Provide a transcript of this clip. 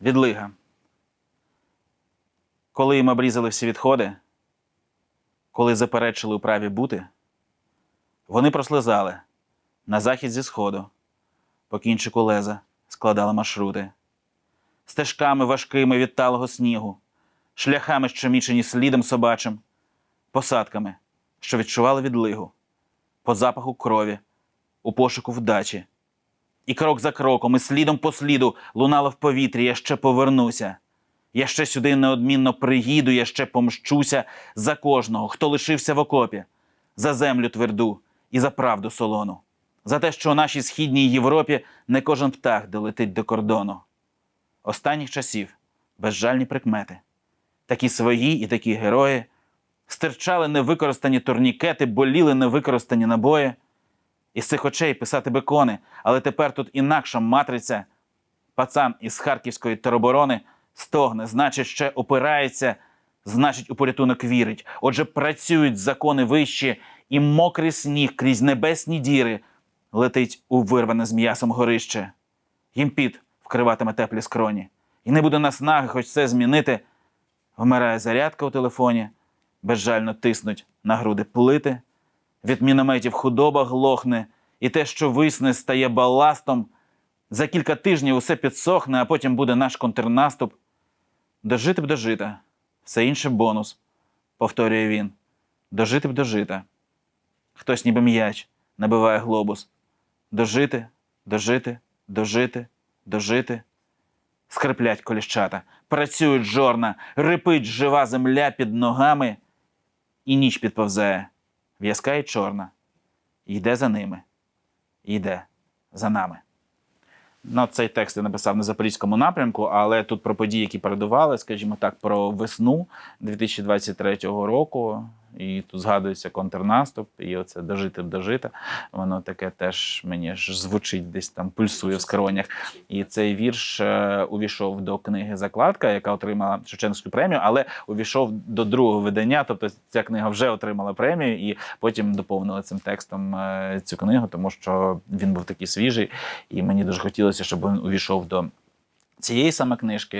Відлига. Коли їм обрізали всі відходи, коли заперечили у праві бути, вони прослизали на захід зі сходу, по кінчику леза складали маршрути, стежками важкими від талого снігу, шляхами, що мічені слідом собачим, посадками, що відчували відлигу, по запаху крові, у пошуку вдачі. І крок за кроком, і слідом по сліду лунало в повітрі, я ще повернуся. Я ще сюди неодмінно приїду, я ще помщуся за кожного, хто лишився в окопі, за землю тверду і за правду солону, за те, що у нашій східній Європі не кожен птах долетить до кордону. Останніх часів безжальні прикмети, такі свої і такі герої, стирчали невикористані турнікети, боліли невикористані набої. Із цих очей писати бекони, але тепер тут інакша матриця. Пацан із Харківської тероборони стогне, значить, ще опирається, значить, у порятунок вірить. Отже, працюють закони вищі, і мокрий сніг крізь небесні діри летить у вирване з м'ясом горище. Їм піт вкриватиме теплі скроні. І не буде наснаги, хоч це змінити. Вмирає зарядка у телефоні, безжально тиснуть на груди плити. Від мінометів худоба глохне, і те, що висне, стає баластом. За кілька тижнів усе підсохне, а потім буде наш контрнаступ. Дожити б дожита, все інше бонус, повторює він. Дожити б дожита. Хтось ніби м'яч набиває глобус. Дожити, дожити, дожити, дожити. Скриплять коліщата, працюють жорна, рипить жива земля під ногами, і ніч підповзає, в'язка і чорна. Йде за ними, йде за нами. Ну, цей текст я написав на запорізькому напрямку, але тут про події, які передували, скажімо так, про весну 2023 року. І тут згадується контрнаступ, і оце дожити б. Воно таке теж мені ж звучить десь там, пульсує в скронях. І цей вірш е, увійшов до книги Закладка, яка отримала Шевченківську премію, але увійшов до другого видання. Тобто ця книга вже отримала премію, і потім доповнили цим текстом е, цю книгу, тому що він був такий свіжий, і мені дуже хотілося, щоб він увійшов до цієї саме книжки.